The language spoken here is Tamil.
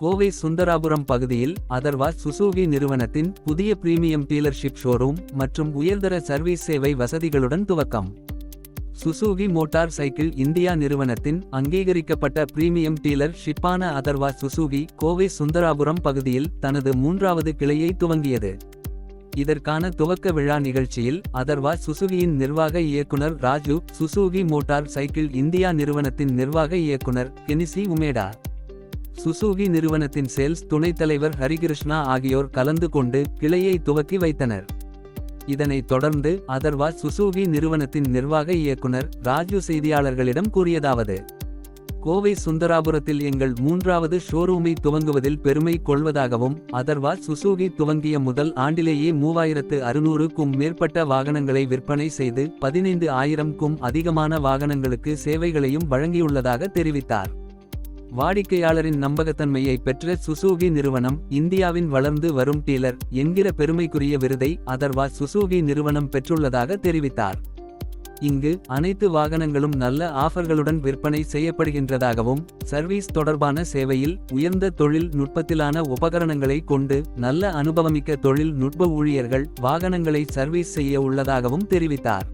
கோவை சுந்தராபுரம் பகுதியில் அதர்வா சுசூகி நிறுவனத்தின் புதிய பிரீமியம் டீலர்ஷிப் ஷோரூம் மற்றும் உயர்தர சர்வீஸ் சேவை வசதிகளுடன் துவக்கம். சுசூகி மோட்டார் சைக்கிள் இந்தியா நிறுவனத்தின் அங்கீகரிக்கப்பட்ட பிரீமியம் டீலர் ஷிப்பான அதர்வா சுசூகி கோவை சுந்தராபுரம் பகுதியில் தனது மூன்றாவது கிளையை துவங்கியது. இதற்கான துவக்க விழா நிகழ்ச்சியில் அதர்வா சுசுகியின் நிர்வாக இயக்குனர் Raju Suzuki motorcycle India நிறுவனத்தின் நிர்வாக இயக்குனர் கெனிசி உமேடா. சுசுகி நிறுவனத்தின் சேல்ஸ் துணைத் தலைவர் ஹரிகிருஷ்ணா ஆகியோர் கலந்து கொண்டு கிளையை துவக்கி வைத்தனர். இதனைத் தொடர்ந்து அதர்வா சுசுகி நிறுவனத்தின் நிர்வாக இயக்குனர் ராஜு செய்தியாளர்களிடம் கூறியதாவது கோவை சுந்தராபுரத்தில் எங்கள் மூன்றாவது ஷோரூமை துவங்குவதில் பெருமை கொள்வதாகவும் அதர்வா சுசுகி துவங்கிய முதல் ஆண்டிலேயே மூவாயிரத்து அறுநூறுக்கும் மேற்பட்ட வாகனங்களை விற்பனை செய்து பதினைந்து ஆயிரம்க்கும் அதிகமான வாகனங்களுக்கு சேவைகளையும் வழங்கியுள்ளதாக தெரிவித்தார். வாடிக்கையாளரின் நம்பகத்தன்மையை பெற்ற சுசூகி நிறுவனம் இந்தியாவின் வளர்ந்து வரும் டீலர் என்கிற பெருமைக்குரிய விருதை அதர்வா சுசூகி நிறுவனம் பெற்றுள்ளதாக தெரிவித்தார். இங்கு அனைத்து வாகனங்களும் நல்ல ஆஃபர்களுடன் விற்பனை செய்யப்படுகின்றதாகவும் சர்வீஸ் தொடர்பான சேவையில் உயர்ந்த தொழில் நுட்பத்திலான உபகரணங்களை கொண்டு நல்ல அனுபவமிக்க தொழில் நுட்ப ஊழியர்கள் வாகனங்களை சர்வீஸ் செய்ய உள்ளதாகவும் தெரிவித்தார்.